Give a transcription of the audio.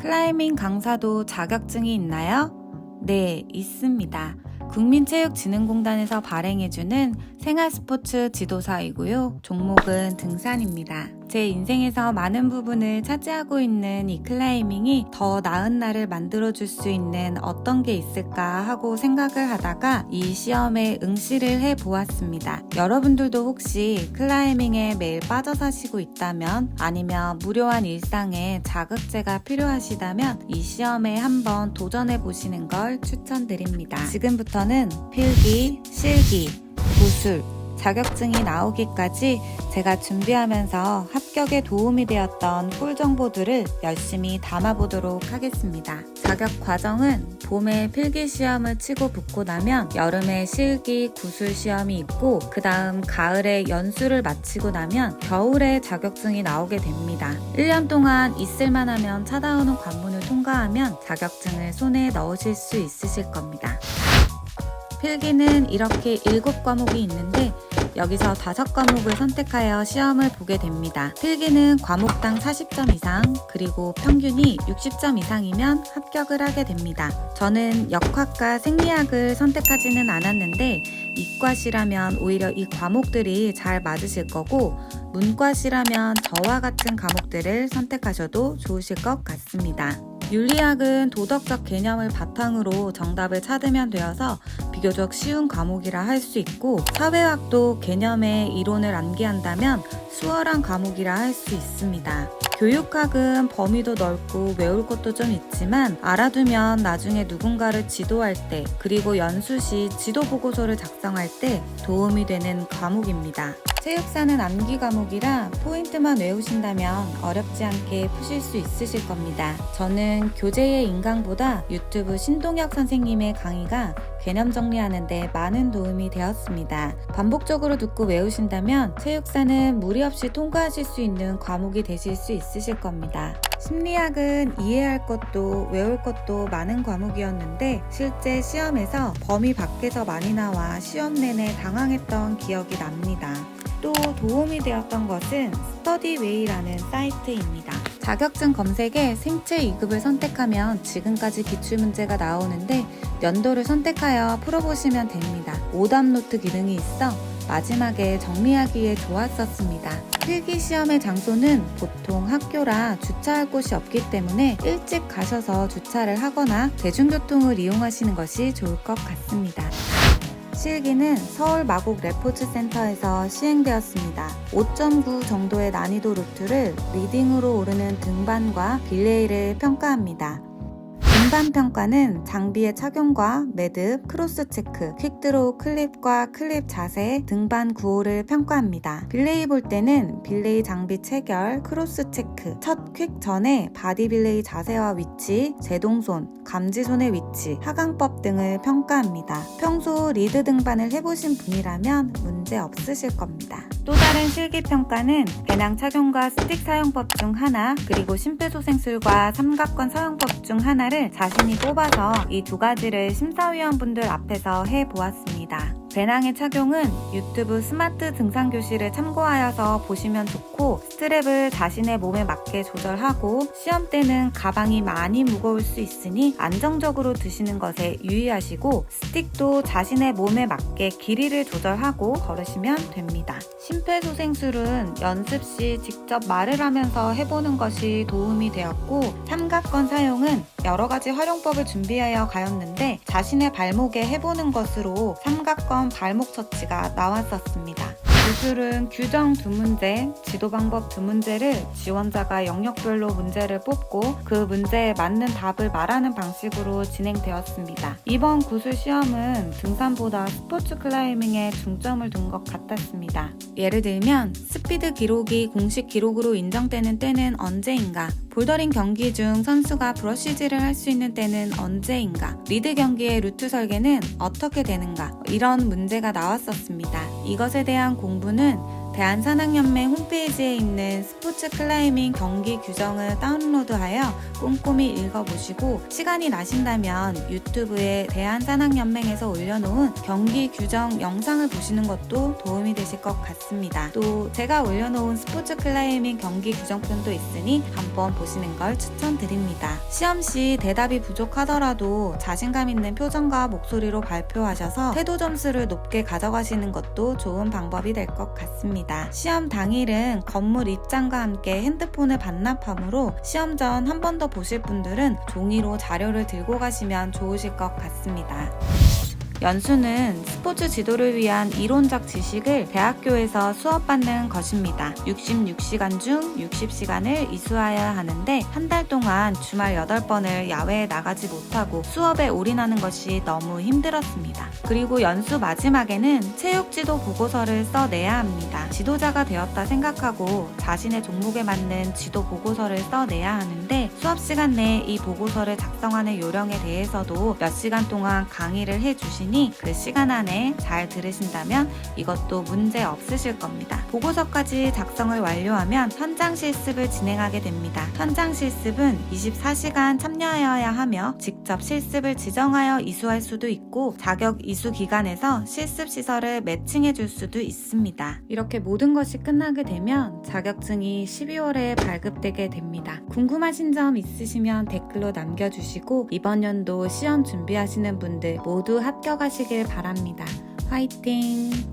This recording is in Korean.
클라이밍 강사도 자격증이 있나요? 네, 있습니다. 국민체육진흥공단에서 발행해주는 생활스포츠 지도사이고요. 종목은 등산입니다. 제 인생에서 많은 부분을 차지하고 있는 이 클라이밍이 더 나은 날을 만들어줄 수 있는 어떤 게 있을까 하고 생각을 하다가 이 시험에 응시를 해 보았습니다. 여러분들도 혹시 클라이밍에 매일 빠져 사시고 있다면 아니면 무료한 일상에 자극제가 필요하시다면 이 시험에 한번 도전해 보시는 걸 추천드립니다. 지금부터는 필기, 실기, 구술, 자격증이 나오기까지 제가 준비하면서 합격에 도움이 되었던 꿀 정보들을 열심히 담아보도록 하겠습니다. 자격 과정은 봄에 필기 시험을 치고 붙고 나면 여름에 실기, 구술 시험이 있고 그 다음 가을에 연수를 마치고 나면 겨울에 자격증이 나오게 됩니다. 1년 동안 있을만 하면 찾아오는 관문을 통과하면 자격증을 손에 넣으실 수 있으실 겁니다. 필기는 이렇게 7과목이 있는데 여기서 5과목을 선택하여 시험을 보게 됩니다. 필기는 과목당 40점 이상 그리고 평균이 60점 이상이면 합격을 하게 됩니다. 저는 역학과 생리학을 선택하지는 않았는데 이과시라면 오히려 이 과목들이 잘 맞으실 거고 문과시라면 저와 같은 과목들을 선택하셔도 좋으실 것 같습니다. 윤리학은 도덕적 개념을 바탕으로 정답을 찾으면 되어서 비교적 쉬운 과목이라 할 수 있고 사회학도 개념의 이론을 암기한다면 수월한 과목이라 할 수 있습니다. 교육학은 범위도 넓고 외울 것도 좀 있지만 알아두면 나중에 누군가를 지도할 때 그리고 연수 시 지도 보고서를 작성할 때 도움이 되는 과목입니다. 체육사는 암기 과목이라 포인트만 외우신다면 어렵지 않게 푸실 수 있으실 겁니다. 저는 교재의 인강보다 유튜브 신동혁 선생님의 강의가 개념 정리하는데 많은 도움이 되었습니다. 반복적으로 듣고 외우신다면 체육사는 무리 없이 통과하실 수 있는 과목이 되실 수 있으실 겁니다. 심리학은 이해할 것도 외울 것도 많은 과목이었는데 실제 시험에서 범위 밖에서 많이 나와 시험 내내 당황했던 기억이 납니다. 또 도움이 되었던 것은 스터디웨이라는 사이트입니다. 자격증 검색에 생체 2급을 선택하면 지금까지 기출문제가 나오는데 연도를 선택하여 풀어보시면 됩니다. 오답 노트 기능이 있어 마지막에 정리하기에 좋았었습니다. 필기 시험의 장소는 보통 학교라 주차할 곳이 없기 때문에 일찍 가셔서 주차를 하거나 대중교통을 이용하시는 것이 좋을 것 같습니다. 실기는 서울 마곡 레포츠 센터에서 시행되었습니다. 5.9 정도의 난이도 루트를 리딩으로 오르는 등반과 빌레이를 평가합니다. 등반 평가는 장비의 착용과 매듭, 크로스 체크, 퀵드로우 클립과 클립 자세, 등반 구호를 평가합니다. 빌레이 볼 때는 빌레이 장비 체결, 크로스 체크, 첫 퀵 전에 바디 빌레이 자세와 위치, 제동손, 감지손의 위치, 하강법 등을 평가합니다. 평소 리드 등반을 해보신 분이라면 문제 없으실 겁니다. 또 다른 실기 평가는 배낭 착용과 스틱 사용법 중 하나, 그리고 심폐소생술과 삼각권 사용법 중 하나를 자신이 뽑아서 이 두 가지를 심사위원분들 앞에서 해 보았습니다. 배낭의 착용은 유튜브 스마트 등산 교실을 참고하여서 보시면 좋고 스트랩을 자신의 몸에 맞게 조절하고 시험 때는 가방이 많이 무거울 수 있으니 안정적으로 드시는 것에 유의하시고 스틱도 자신의 몸에 맞게 길이를 조절하고 걸으시면 됩니다. 심폐소생술은 연습 시 직접 말을 하면서 해보는 것이 도움이 되었고 삼각권 사용은 여러 가지 활용법을 준비하여 가였는데 자신의 발목에 해보는 것으로 삼각권 발목 처치가 나왔었습니다. 기술은 규정 두 문제, 지도 방법 두 문제를 지원자가 영역별로 문제를 뽑고 그 문제에 맞는 답을 말하는 방식으로 진행되었습니다. 이번 구술 시험은 등산보다 스포츠 클라이밍에 중점을 둔 것 같았습니다. 예를 들면 스피드 기록이 공식 기록으로 인정되는 때는 언제인가? 볼더링 경기 중 선수가 브러쉬질을 할 수 있는 때는 언제인가? 리드 경기의 루트 설계는 어떻게 되는가? 이런 문제가 나왔었습니다. 이것에 대한 공부는 대한산악연맹 홈페이지에 있는 스포츠 클라이밍 경기 규정을 다운로드하여 꼼꼼히 읽어보시고 시간이 나신다면 유튜브에 대한산악연맹에서 올려놓은 경기 규정 영상을 보시는 것도 도움이 되실 것 같습니다. 또 제가 올려놓은 스포츠 클라이밍 경기 규정편도 있으니 한번 보시는 걸 추천드립니다. 시험 시 대답이 부족하더라도 자신감 있는 표정과 목소리로 발표하셔서 태도 점수를 높게 가져가시는 것도 좋은 방법이 될 것 같습니다. 시험 당일은 건물 입장과 함께 핸드폰을 반납하므로 시험 전 한 번 더 보실 분들은 종이로 자료를 들고 가시면 좋으실 것 같습니다. 연수는 스포츠 지도를 위한 이론적 지식을 대학교에서 수업받는 것입니다. 66시간 중 60시간을 이수하여야 하는데 한 달 동안 주말 8번을 야외에 나가지 못하고 수업에 올인하는 것이 너무 힘들었습니다. 그리고 연수 마지막에는 체육 지도 보고서를 써내야 합니다. 지도자가 되었다 생각하고 자신의 종목에 맞는 지도 보고서를 써내야 하는데 수업 시간 내에 이 보고서를 작성하는 요령에 대해서도 몇 시간 동안 강의를 해주시니 그 시간 안에 잘 들으신다면 이것도 문제 없으실 겁니다. 보고서까지 작성을 완료하면 현장 실습을 진행하게 됩니다. 현장 실습은 24시간 참여하여야 하며 직접 실습을 지정하여 이수할 수도 있고 자격 이수 기관에서 실습 시설을 매칭해 줄 수도 있습니다. 이렇게 모든 것이 끝나게 되면 자격증이 12월에 발급되게 됩니다. 궁금하신 점 있으시면 댓글로 남겨주시고 이번 연도 시험 준비하시는 분들 모두 합격 하시길 바랍니다. 화이팅!